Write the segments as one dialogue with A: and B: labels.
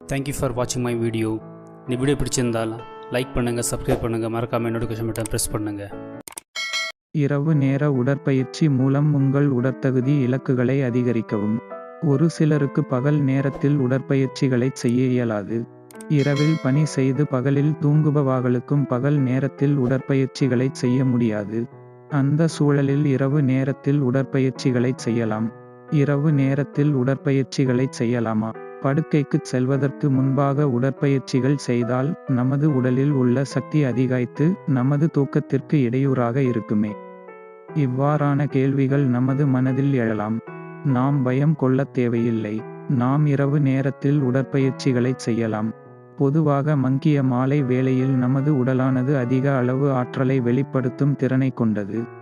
A: Thank you for வாட்சிங் my video இந்த video பிடிச்சிருந்தால் லைக் பண்ணுங்கள் சப்ஸ்கிரைப் பண்ணுங்கள் மறக்காமல் நோட்டிஃபிகேஷன் பட்டன் ப்ரெஸ் பண்ணுங்கள்
B: இரவு நேர உடற்பயிற்சி மூலம் உங்கள் உடற்தகுதி இலக்குகளை அதிகரிக்கவும். ஒரு சிலருக்கு பகல் நேரத்தில் உடற்பயிற்சிகளை செய்ய இயலாது. இரவில் பணி செய்து பகலில் தூங்குபவாகளுக்கும் பகல் நேரத்தில் உடற்பயிற்சிகளை செய்ய முடியாது. அந்த சூழலில் இரவு நேரத்தில் உடற்பயிற்சிகளை செய்யலாம். இரவு நேரத்தில் உடற்பயிற்சிகளை செய்யலாமா? படுக்கைக்குச் செல்வதற்கு முன்பாக உடற்பயிற்சிகள் செய்தால் நமது உடலில் உள்ள சக்தி அதிகாய்த்து நமது தூக்கத்திற்கு இடையூறாக இருக்குமே. இவ்வாறான கேள்விகள் நமது மனதில் எழலாம். நாம் பயம் கொள்ளத் தேவையில்லை. நாம் இரவு நேரத்தில் உடற்பயிற்சிகளை செய்யலாம். பொதுவாக மங்கிய மாலை வேளையில் நமது உடலானது அதிக அளவு ஆற்றலை வெளிப்படுத்தும் திறனை கொண்டது.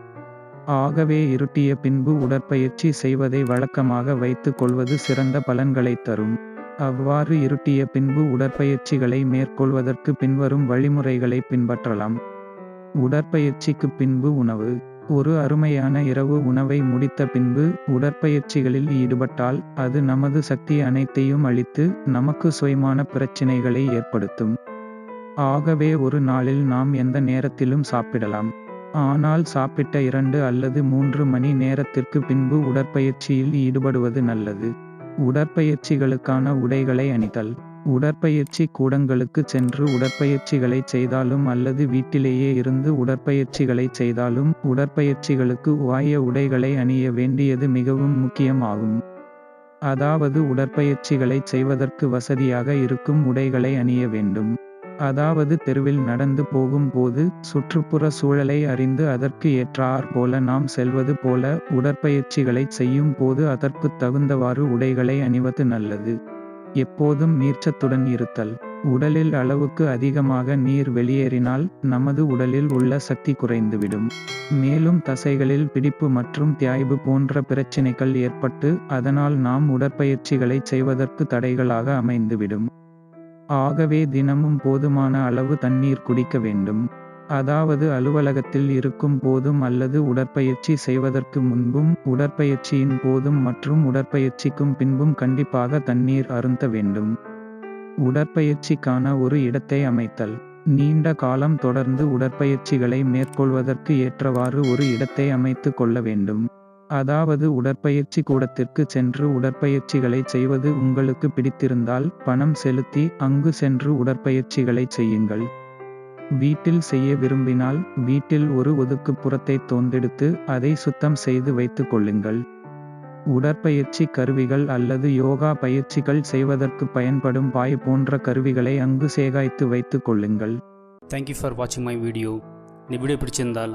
B: ஆகவே இருட்டிய பின்பு உடற்பயிற்சி செய்வதை வழக்கமாக வைத்து கொள்வது சிறந்த பலன்களை தரும். அவ்வாறு இருட்டிய பின்பு உடற்பயிற்சிகளை மேற்கொள்வதற்கு பின்வரும் வழிமுறைகளை பின்பற்றலாம். உடற்பயிற்சிக்கு பின்பு உணவு. ஒரு அருமையான இரவு உணவை முடித்த பின்பு உடற்பயிற்சிகளில் ஈடுபட்டால் அது நமது சக்தி அனைத்தையும் அளித்து நமக்கு சுயமான பிரச்சினைகளை ஏற்படுத்தும். ஆகவே ஒரு நாளில் நாம் எந்த நேரத்திலும் சாப்பிடலாம். ஆனால் சாப்பிட்ட இரண்டு அல்லது மூன்று மணி நேரத்திற்கு பின்பு உடற்பயிற்சியில் ஈடுபடுவது நல்லது. உடற்பயிற்சிகளுக்கான உடைகளை அணிதல். உடற்பயிற்சி கூடங்களுக்கு சென்று உடற்பயிற்சிகளை செய்தாலும் அல்லது வீட்டிலேயே இருந்து உடற்பயிற்சிகளை செய்தாலும் உடற்பயிற்சிகளுக்கு வாய உடைகளை அணிய வேண்டியது மிகவும் முக்கியமாகும். அதாவது உடற்பயிற்சிகளை செய்வதற்கு வசதியாக இருக்கும் உடைகளை அணிய வேண்டும். அதாவது தெருவில் நடந்து போகும்போது சுற்றுப்புற சூழலை அறிந்து அதற்கு ஏற்றாற் போல நாம் செல்வது போல உடற்பயிற்சிகளை செய்யும் போது அதற்கு தகுந்தவாறு உடைகளை அணிவது நல்லது. எப்போதும் நீர்ச்சத்துடன் இருத்தல். உடலில் அளவுக்கு அதிகமாக நீர் வெளியேறினால் நமது உடலில் உள்ள சக்தி குறைந்துவிடும். மேலும் தசைகளில் பிடிப்பு மற்றும் தியாய்வு போன்ற பிரச்சினைகள் ஏற்பட்டு அதனால் நாம் உடற்பயிற்சிகளை செய்வதற்கு தடைகளாக அமைந்துவிடும். ஆகவே தினமும் போதுமான அளவு தண்ணீர் குடிக்க வேண்டும். அதாவது அலுவலகத்தில் இருக்கும் போதும் அல்லது உடற்பயிற்சி செய்வதற்கு முன்பும் உடற்பயிற்சியின் போதும் மற்றும் உடற்பயிற்சிக்கும் பின்பும் கண்டிப்பாக தண்ணீர் அருந்த வேண்டும். உடற்பயிற்சிக்கான ஒரு இடத்தை அமைத்தல். நீண்ட காலம் தொடர்ந்து உடற்பயிற்சிகளை மேற்கொள்வதற்கு ஏற்றவாறு ஒரு இடத்தை அமைத்து கொள்ள வேண்டும். அதாவது உடற்பயிற்சி கூடத்திற்கு சென்று உடற்பயிற்சிகளை செய்வது உங்களுக்கு பிடித்திருந்தால் பணம் செலுத்தி அங்கு சென்று உடற்பயிற்சிகளை செய்யுங்கள். வீட்டில் செய்ய விரும்பினால் வீட்டில் ஒரு ஒதுக்குப்புறத்தை தோந்தெடுத்து அதை சுத்தம் செய்து வைத்துக் கொள்ளுங்கள். உடற்பயிற்சி கருவிகள் அல்லது யோகா பயிற்சிகள் செய்வதற்கு பயன்படும் பாய் போன்ற கருவிகளை அங்கு சேகாய்த்து வைத்துக் கொள்ளுங்கள்.
A: தேங்க்யூ ஃபார் வாட்சிங் மை வீடியோ இந்த வீடியோ பிடிச்சிருந்தால்